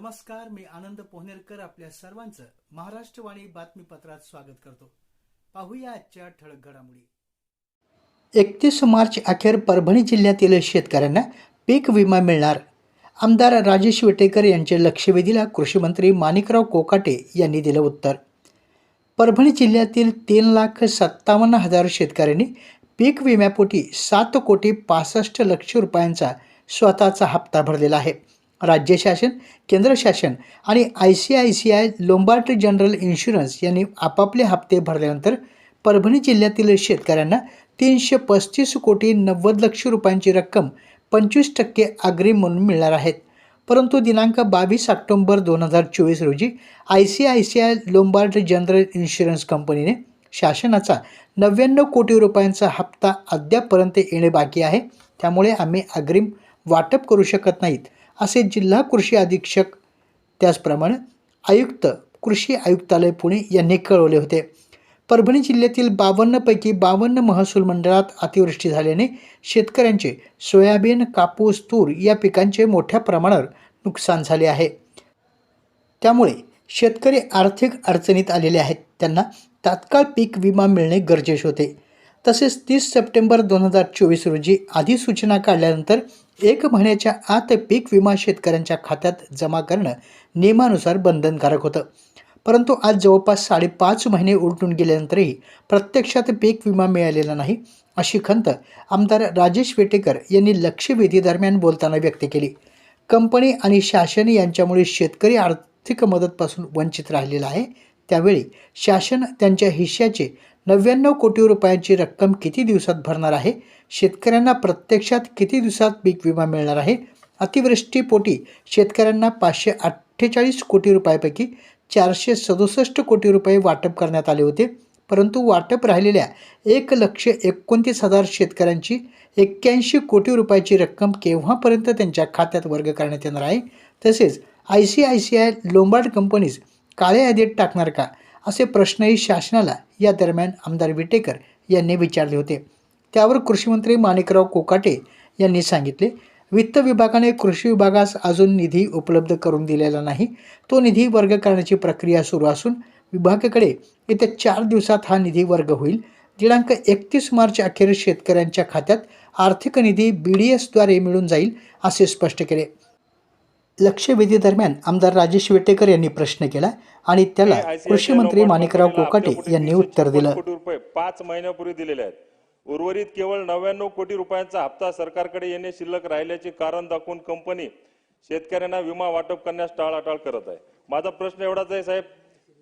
नमस्कार मी आनंद पोहनेरकर आपल्या सर्वांचं महाराष्ट्रवाणी बातमीपत्रात स्वागत करतो. पाहूया आजच्या ठळक घडामोडी. एकतीस मार्च अखेर परभणी जिल्ह्यातील शेतकऱ्यांना पीक विमा मिळणार. आमदार राजेश विटेकर यांच्या लक्षवेधीला कृषीमंत्री माणिकराव कोकाटे यांनी दिलं उत्तर. परभणी जिल्ह्यातील तीन लाख सत्तावन्न हजार शेतकऱ्यांनी पीक विम्यापोटी सात कोटी पासष्ट लक्ष रुपयांचा स्वतःचा हप्ता भरलेला आहे. राज्य शासन केंद्र शासन आणि I C I C I Lombard general insurance यांनी आपापले हप्ते भरल्यानंतर परभणी जिल्ह्यातील शेतकऱ्यांना तीनशे पस्तीस कोटी नव्वद लक्ष रुपयांची रक्कम पंचवीस टक्के अग्रिम म्हणून मिळणार आहेत परंतु दिनांक बावीस ऑक्टोंबर दोन हजार चोवीस रोजी I C I C I Lombard general insurance कंपनीने शासनाचा नव्याण्णव कोटी रुपयांचा हप्ता अद्यापपर्यंत येणे बाकी आहे. त्यामुळे आम्ही अग्रिम वाटप करू शकत नाहीत. असे जिल्हा कृषी अधीक्षक त्याचप्रमाणे आयुक्त कृषी आयुक्तालय पुणे यांनी कळवले होते. परभणी जिल्ह्यातील बावन्नपैकी बावन्न महसूल मंडळात अतिवृष्टी झाल्याने शेतकऱ्यांचे सोयाबीन कापूस तूर या पिकांचे मोठ्या प्रमाणावर नुकसान झाले आहे. त्यामुळे शेतकरी आर्थिक अडचणीत आलेले आहेत. त्यांना तात्काळ पीक विमा मिळणे गरजेचे होते. तसेच तीस सप्टेंबर दोन हजार चोवीस रोजी अधिसूचना काढल्यानंतर एक महिन्याच्या आत पीक विमा शेतकऱ्यांच्या खात्यात जमा करणं नियमानुसार बंधनकारक होतं. परंतु आज जवळपास साडेपाच महिने उलटून गेल्यानंतरही प्रत्यक्षात पीक विमा मिळालेला नाही अशी खंत आमदार राजेश वेटेकर यांनी लक्षवेधीदरम्यान बोलताना व्यक्त केली. कंपनी आणि शासन यांच्यामुळे शेतकरी आर्थिक मदतपासून वंचित राहिलेला आहे त्यावेळी शासन त्यांच्या हिश्श्याचे नव्याण्णव कोटी रुपयांची रक्कम किती दिवसात भरणार आहे? शेतकऱ्यांना प्रत्यक्षात किती दिवसात पीक विमा मिळणार आहे? अतिवृष्टीपोटी शेतकऱ्यांना पाचशे अठ्ठेचाळीस कोटी रुपयापैकी चारशे सदुसष्ट कोटी रुपये वाटप करण्यात आले होते. परंतु वाटप राहिलेल्या एक लक्ष एकोणतीस हजार शेतकऱ्यांची एक्क्याऐंशी कोटी रुपयाची रक्कम केव्हापर्यंत त्यांच्या खात्यात वर्ग करण्यात येणार आहे? तसेच I C I C I Lombard companies काळ्या यादीत टाकणार का? असे प्रश्नही शासनाला या दरम्यान आमदार विटेकर यांनी विचारले होते. त्यावर कृषीमंत्री माणिकराव कोकाटे यांनी सांगितले वित्त विभागाने कृषी विभागास अजून निधी उपलब्ध करून दिलेला नाही. तो निधी वर्ग करण्याची प्रक्रिया सुरू असून विभागाकडे येत्या चार दिवसात हा निधी वर्ग होईल. दिनांक एकतीस मार्च अखेर शेतकऱ्यांच्या खात्यात आर्थिक निधी बी डी एसद्वारे मिळून जाईल असे स्पष्ट केले. लक्षवेधी दरम्यान आमदार राजेश वेटेकर यांनी प्रश्न केला आणि त्याला कृषी मंत्री माणिकराव कोकाटे यांनी 356 उत्तर दिलं. कोटी रुपये पाच महिन्यापूर्वी दिलेले आहेत. उर्वरित केवळ नव्याण्णव कोटी रुपयांचा हप्ता सरकारकडे येणे शिल्लक राहिल्याचे कारण दाखवून कंपनी शेतकऱ्यांना विमा वाटप करण्यास टाळाटाळ करत आहे. माझा प्रश्न एवढाच आहे साहेब.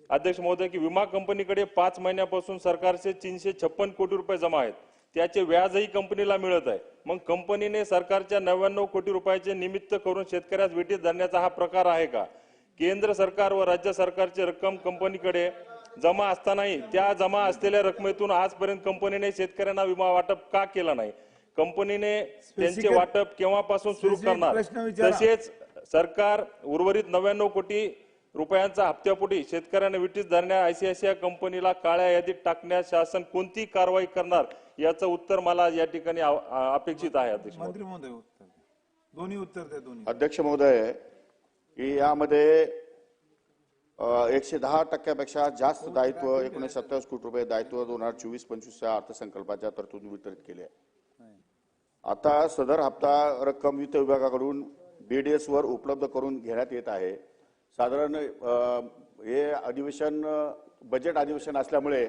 अध्यक्ष महोदय की विमा कंपनीकडे पाच महिन्यापासून सरकारचे तीनशे छप्पन कोटी रुपये जमा आहेत. त्याचे व्याजही कंपनीला मिळत आहे. मग कंपनीने सरकारच्या नव्याण्णव कोटी रुपयाचे निमित्त करून शेतकऱ्यास वेटीत धरण्याचा हा प्रकार आहे का? केंद्र सरकार व राज्य सरकारची रक्कम कंपनीकडे जमा असतानाही त्या जमा असलेल्या रकमेतून आजपर्यंत कंपनीने शेतकऱ्यांना विमा वाटप का केला नाही? कंपनीने त्यांचे वाटप केव्हापासून सुरू करणार. तसेच सरकार उर्वरित नव्याण्णव कोटी रुपयांचा हप्त्यापोटी शेतकऱ्यांना विटीस धरण्या आयसीआयसीआय कंपनीला काळ्या यादीत टाकण्यास शासन कोणती कारवाई करणार? याचं उत्तर मला या ठिकाणी आ- अपेक्षित आहे अध्यक्ष महोदय. मंत्री महोदय उत्तर द्या. दोन्ही उत्तर द्या दोन्ही. अध्यक्ष महोदय की यामध्ये अ, एकशे दहा टक्क्यापेक्षा जास्त दायित्व एकोणीसशे सत्तावीस कोटी रुपये दायित्व दोन हजार चोवीस पंचवीसच्या अर्थसंकल्पाच्या तरतूद वितरित केले आहे. आता सदर हप्ता रक्कम वित्त विभागाकडून बीडीएस वर उपलब्ध करून घेण्यात येत आहे. साधारण अ, हे अधिवेशन अ, बजेट अधिवेशन असल्यामुळे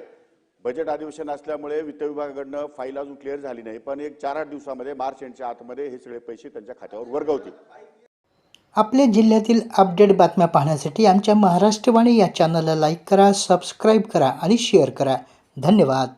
बजेट अधिवेशन असल्यामुळे वित्त विभागाकडनं फाईल अजून क्लिअर झाली नाही पण एक चार आठ दिवसामध्ये मार्च एंडच्या आतमध्ये हे सगळे पैसे त्यांच्या खात्यावर वर्ग होतील. आपल्या जिल्ह्यातील अपडेट बातम्या पाहण्यासाठी आमच्या महाराष्ट्रवाणी या चॅनलला लाईक करा सबस्क्राईब करा आणि शेअर करा. धन्यवाद.